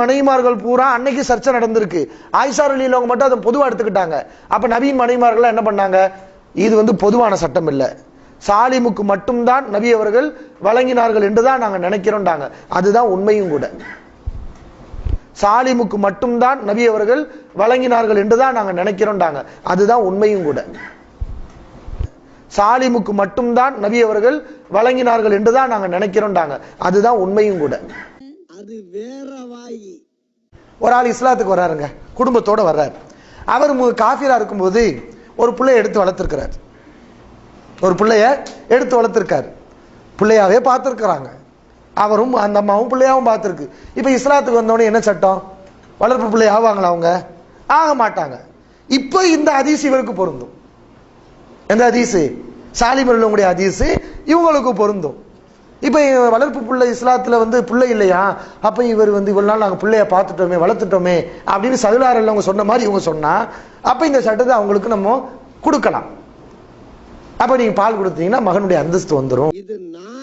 மனைவிமார்கள் பூரா அன்னைக்கு சர்ச்சை நடந்திருக்கு. ஆயிஷார் அலியிலவங்க மட்டும் அதை பொதுவாக எடுத்துக்கிட்டாங்க. அப்போ நபியின் மனைவிமார்கள் என்ன பண்ணாங்க? இது வந்து பொதுவான சட்டம் இல்லை. சாலிமுக்கு மட்டும்தான் நபி அவர்கள் வழங்கினார்கள் என்று தான் நாங்கள் நினைக்கிறோம்டாங்க. அதுதான் உண்மையும் கூட. சாலிமுக்கு மட்டும்தான் நபி அவர்கள் வழங்கினார்கள் என்றுதான் நாங்கள் நினைக்கிறோம்டாங்க. அதுதான் உண்மையும் கூட. சாலிமுக்கு மட்டும்தான் நபி அவர்கள் வழங்கினார்கள் என்றுதான் நாங்கள் நினைக்கிறோம்டாங்க. அதுதான் உண்மையும் கூட. அது வேற வாயி. ஒரு ஆள் இஸ்லாத்துக்கு வர்றாருங்க குடும்பத்தோடு வர்றாரு. அவர் காஃபிராக இருக்கும்போது ஒரு பிள்ளைய எடுத்து வளர்த்துருக்கிறார். ஒரு பிள்ளைய எடுத்து வளர்த்துருக்காரு. பிள்ளையாவே பார்த்துருக்குறாங்க. அவரும் அந்த அம்மாவும் பிள்ளையாவும் பார்த்துருக்கு. இப்போ இஸ்லாத்துக்கு வந்தோடனே என்ன சட்டம்? வளர்ப்பு பிள்ளை ஆவாங்களா அவங்க? ஆக மாட்டாங்க. இப்போ இந்த ஹதீஸ் இவருக்கு பொருந்தும். எந்த அதிசு சாலிமர் உங்களுடைய அதிசு இவங்களுக்கு பொருந்தும். இப்போ வளர்ப்பு பிள்ளை இஸ்லாத்துல வந்து பிள்ளை இல்லையா? அப்போ இவர் வந்து இவ்வளோ நாள் நாங்கள் பிள்ளைய பார்த்துட்டோமே வளர்த்துட்டோமே அப்படின்னு சதுலாரில் அவங்க சொன்ன மாதிரி இவங்க சொன்னா அப்போ இந்த சட்டத்தை அவங்களுக்கு நம்ம கொடுக்கலாம். அப்ப நீங்க பால் கொடுத்தீங்கன்னா மகனுடைய அந்தஸ்து வந்துரும். இது நான்